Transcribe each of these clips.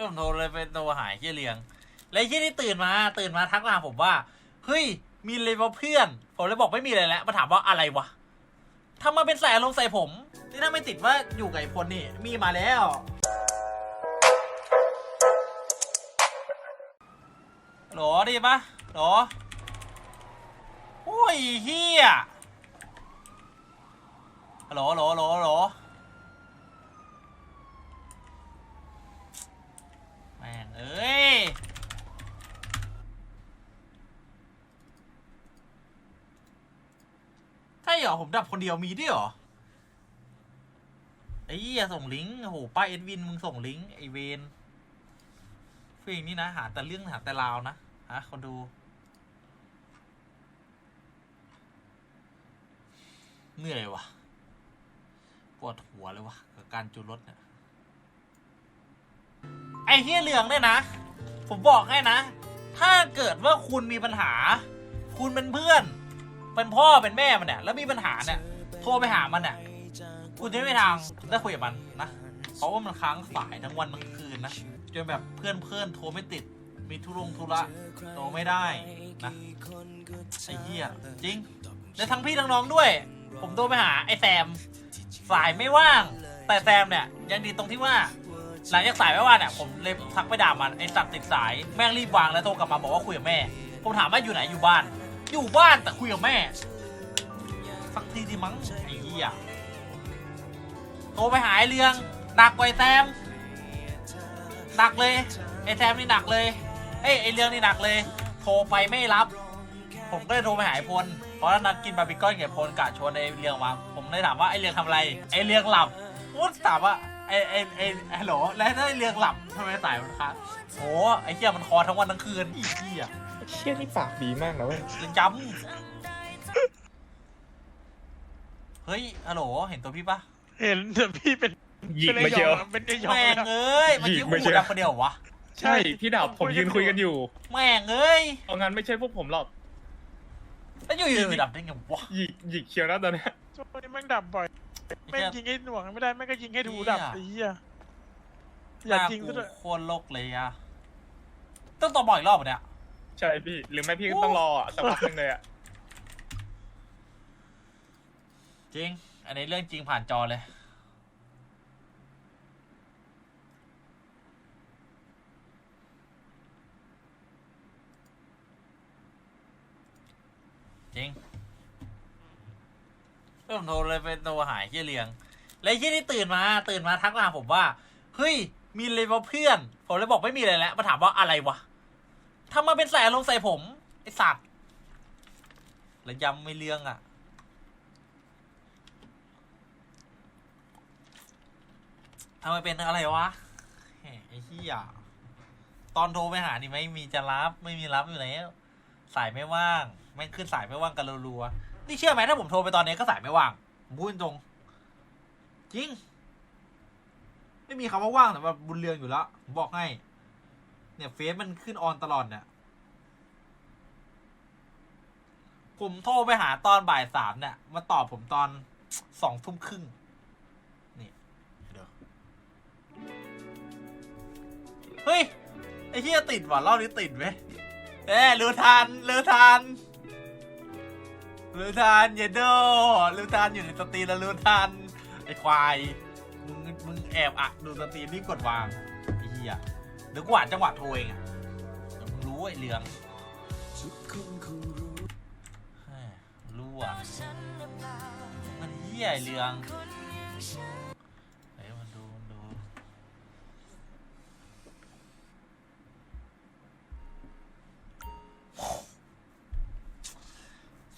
ก็ผมโทรเลยไปโทรหายเฮียเลียง แล้วเฮียที่ตื่นมาตื่นมาทักมาผมว่า เฮ้ย มีอะไรวะเพื่อน ผมเลยบอกไม่มีอะไรแล้วมาถามว่าอะไรวะทำมาเป็นใส่อารมณ์ใส่ผม นี่ถ้าไม่ติดว่าอยู่กับไอ้พลนี่ มีมาแล้ว หรอดีปะหรอ โอ้ยเฮียหลฮัลโหลฮัลโหลฮัลโหลแม่ง เอ้ยใช่เหรอ ผมดับคนเดียวมีด้วยเหรอ ไอ้เหี้ยส่งลิงก์ โอ้โห ป้าเอ็ดวิน มึงส่งลิงก์ ไอเวนเพลงนี้นะ หาแต่เรื่องหาแต่ราวนะ ฮะ คนดู เหนื่อยวะปวดหัวเลยวะกับการจูรถเนี่ย อ้เฮียเหลืองเนี่ยนะ ผมบอกให้นะ ถ้าเกิดว่าคุณมีปัญหา คุณเป็นเพื่อน เป็นพ่อเป็นแม่มันเนี่ยแล้วมีปัญหาเนี่ย โทรไปหามันเนี่ยคุณจะไม่มีทางได้คุยกับมันนะเพราะว่ามันค้างสายทั้งวันทั้งคืนนะจนแบบเพื่อนเพื่อนโทรไม่ติด มีทุรงทุระโทรไม่ได้นะไอ้เหี้ยจริงและทั้งพี่ทั้งน้องด้วย ผมโทรไปหาไอ้แซมสายไม่ว่าง แต่แซมเนี่ยยังดีตรงที่ว่า หลังจากสายไม่ว่าเนี่ยผมเลยทักไปด่ามันไอ้สัตว์ติดสายแม่งรีบวางแล้วโทรกลับมาบอกว่าคุยกับแม่ ผมถามว่าอยู่ไหนอยู่บ้าน อยู่บ้านแต่คุยกับแม่สักทีดีมั้งไอ้เหี้ยโทรไปหาไอ้เรืองหนักกว่าไอ้แซมหนักเลยไอ้แซมนี่หนักเลยเอ้ยไอ้เรืองนี่หนักเลย โทรไปไม่รับ ผมก็เลยโทรไปหาไอ้พลเพราะนัดกินบาร์บีคอนกับพลกะชวนไอ้เรืองมาผมเลยถามว่าไอ้เรืองทำอะไรไอ้เรืองหลับพูดถามว่า ไอ้ไอ้ไอ้ฮัลโหลแล้วถ้าไอ้เรืองหลับทำไมสายมันค้างโอ้ไอ้เหี้ยมันคอทั้งวันทั้งคืนอีเหี้ยเชี่ยนี่ปากดีมากนะเว้ยเรืองจำเฮ้ยฮัลโหลเห็นตัวพี่ปะเห็นแต่พี่เป็นหยิกมาเชียวเป็นไอ้ยองแม่งแล้วเอ้ยเมื่อกี้หยิบไม่หูเชื่อดับคนเดียวเหรอวะใช่พี่ดาบผมยืนคุยกันอยู่ แม่งเอ้ยเอางั้นไม่ใช่พวกผมหรอกแล้วอยู่อยู่ดับได้ไงวะหยิกหยิกเชียวนะตอนเนี้ยช่วงนี้แม่งดับบ่อย แม่งยิงให้หน่วงไม่ได้แม่งก็ยิงให้ถูดับไอ้เหี้ยอย่าจริงซะด้วยหน้ากูโคตรโลกเลยอะต้องต่อบ่อยอีกรอบปะเนี่ยใช่พี่ หรือไม่พี่ก็ต้องรออะสักพักหนึงเลยอะ จริง อันนี้เรื่องจริงผ่านจอเลย จริง ก็ผมโทรเลยไปโทรหายเฮียเลียง แล้วเฮียที่ตื่นมาตื่นมาทักมาผมว่า เฮ้ย มีอะไรวะเพื่อน ผมเลยบอกไม่มีอะไรแล้วมาถามว่าอะไรวะทำมาเป็นใส่อารมณ์ใส่ผม ไอสัตว์แล้วย้ำไม่เรื่องอะทำไมเป็นอะไรวะไอ้ที่อะตอนโทรไปหานี่ไม่มีจะรับ ไม่มีรับอยู่แล้ว สายไม่ว่างแม่ขึ้นสายไม่ว่างกันรัวๆ นี่เชื่อไหมถ้าผมโทรไปตอนนี้ก็สายไม่ว่างผมพูดตรง จริง ไม่มีคำว่าว่างแต่ว่าบุญเรืองอยู่แล้วผมบอกให้ เนี่ยเฟซมันขึ้นออนตลอดเนี่ยผมโทรไปหาตอนบ่ายสามเนี่ย มาตอบผมตอนสองทุ่มครึ่งนี่เดี๋ยวเฮ้ย ไอ้เฮียติดว่ะรอบนี้ติดไหมเอ้รู้ทันรู้ทัน ลูทันเยโดลูทันอยู่ในสตรีมแล้วลูทันไอ้ควายมึงมึงแอบอะดูสตรีมนี่กดวางไอ้เฮียเดี๋ยวกว่าจังหวะโทรเองอะเดี๋ยวมึงรู้ไอ้เรืองเฮ้ยรู้อะมันเฮียไอ้เรือง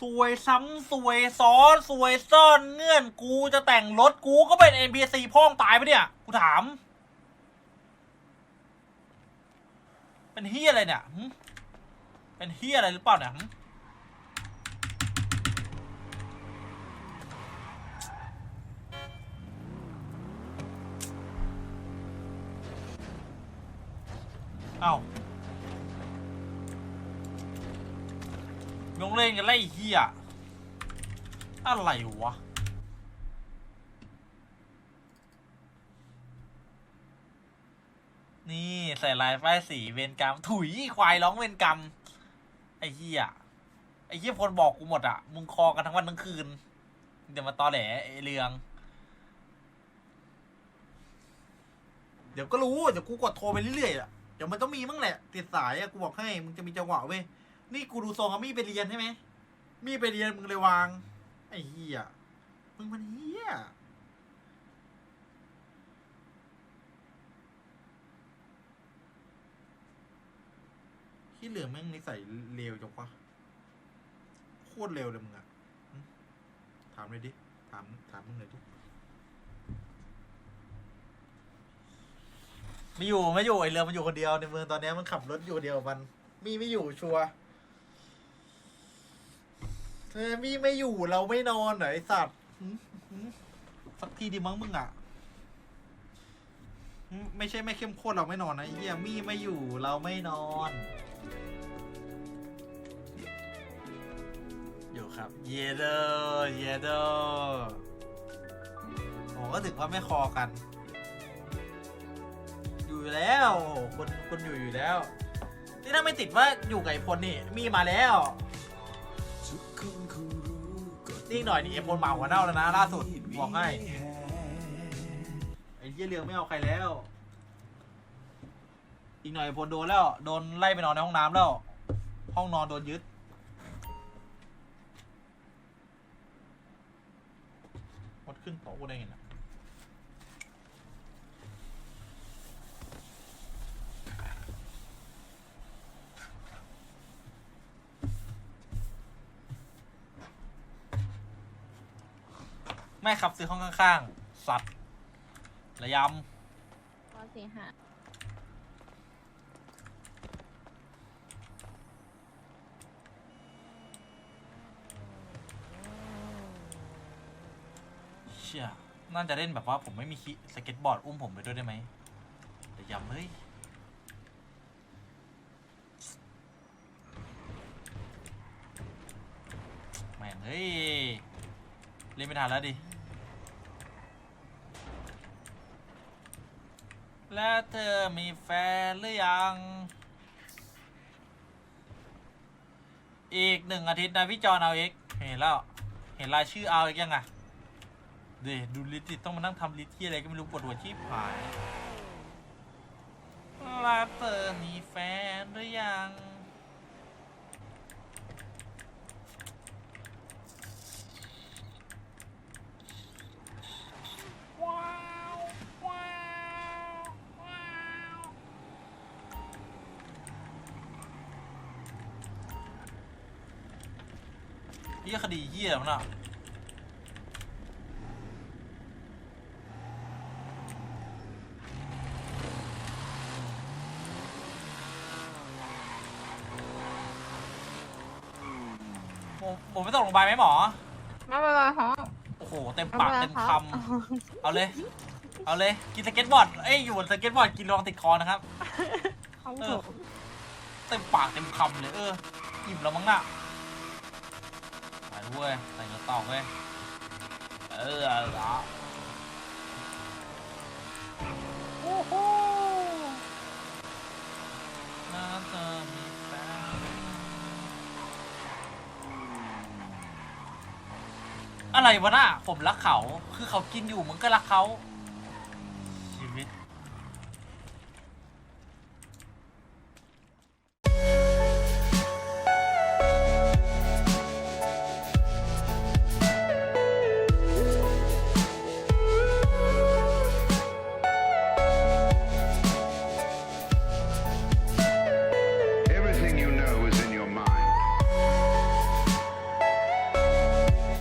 สวยซ้ำสวยซ้อนสวยซ่อนเงื่อนกูจะแต่งรถกูก็เป็น NPC พ่องตายไปะเนี่ย กูถาม เป็นเฮียอะไรเนี่ยเป็นเฮียอะไรหรือเปล่าเนี่ยเอ้า ลงเล่นกันไล่เฮียอะไรวะนี่ใส่ลายป้ายสีเวรกรรม ถุยควายร้องเวรกรรม ไอ้เหี้ยไอ้เหี้ยพลบอกกูหมดอะ มึงคอกันทั้งวันทั้งคืน เดี๋ยวมาตอแหลไอ้เรือง เดี๋ยวก็รู้ เดี๋ยวกูกดโทรไปเรื่อยๆอะ เดี๋ยวมันต้องมีมั้งแหละ ติดสายอะ กูบอกให้ มึงจะมีจังหวะเว้ย นี่กูดูทรงอะมี่ไปเรียนใช่ไหมมี่ไปเรียนมึงเลยวาง ไอ้เหี้ยมึงมันเหี้ยที่เหลือแม่งนิสัยเลวจังวะโคตรเลวเลยมึงอะถามเลยดิ ถาม ถามมึงเลยดิไม่อยู่ไม่อยู่ไอเรือมันอยู่คนเดียวในเมืองตอนนี้มันขับรถอยู่เดียวมัน มีไม่อยู่ชัวร์ เธอมี่ไม่อยู่เราไม่นอนเหรอไอสัตว์หึหึสักทีดีมั้งมึงอะหึไม่ใช่ไม่เข้มข้นเราไม่นอนนะไอ้เฮียมี่ไม่อยู่เราไม่นอน อยู่ครับ เยเดอร์เยเดอร์โอ้ก็ถึงว่าไม่คอกัน อยู่แล้วคนคนอยู่อยู่แล้ว นี่ถ้าไม่ติดว่าอยู่กับไอพลนี่ มีมาแล้ว นี่อีกหน่อยนี่เอพลหมาหัวเน่าแล้วนะ ล่าสุดบอกให้ ไอ้เยี่ยเรืองไม่เอาใครแล้ว อีกหน่อยเอ้พลโดนแล้ว โดนไล่ไปนอนในห้องน้ำแล้ว ห้องนอนโดนยึดมดขึ้นโต๊ะกูได้ไงนะ ไม่ครับซื้อห้องข้างๆ สัตว์ระยปสี่ห้าำเชี่ยน่าจะเล่นแบบว่าผมไม่มีคิสเก็ตบอร์ดอุ้มผมไปด้วยได้ไหมระยำเฮ้ย แม่งเฮ้ย เล่นไม่ทันแล้วดิ แล้วเธอมีแฟนหรือยัง อีกหนึ่งอาทิตย์นะพี่จอนเอาเอกเห็นแล้ว เห็นรายชื่อเอาเอกยังอะเดดูลิติต้องมานั่งทำลิที่อะไรก็ไม่รู้ปวดหัวชีพหายแล้วเธอมีแฟนหรือยัง เฮียคดีเฮียมันอะผมผมไม่ต้องโรงพยาบาลไหมหมอ ไม่เป็นไรครับโอ้โห เต็มไม่ปากเป็นไรเต็มคครับำเอาเลย เอาเลย กินสเก็ตบอร์ด เอ้ย อยู่บนสเก็ตบอร์ด กินระวังติดคอนะครับครับเอผอมเต็มปากเต็มคำเลย เออ อิ่มแล้วมั้งน่ะ เว้ยใส่กระสอบเว้ย เออเหรอโอ้โหน่าจะมีแฟนอะไรวะน่ะผมรักเขา คือเขากินอยู่มึงก็รักเขา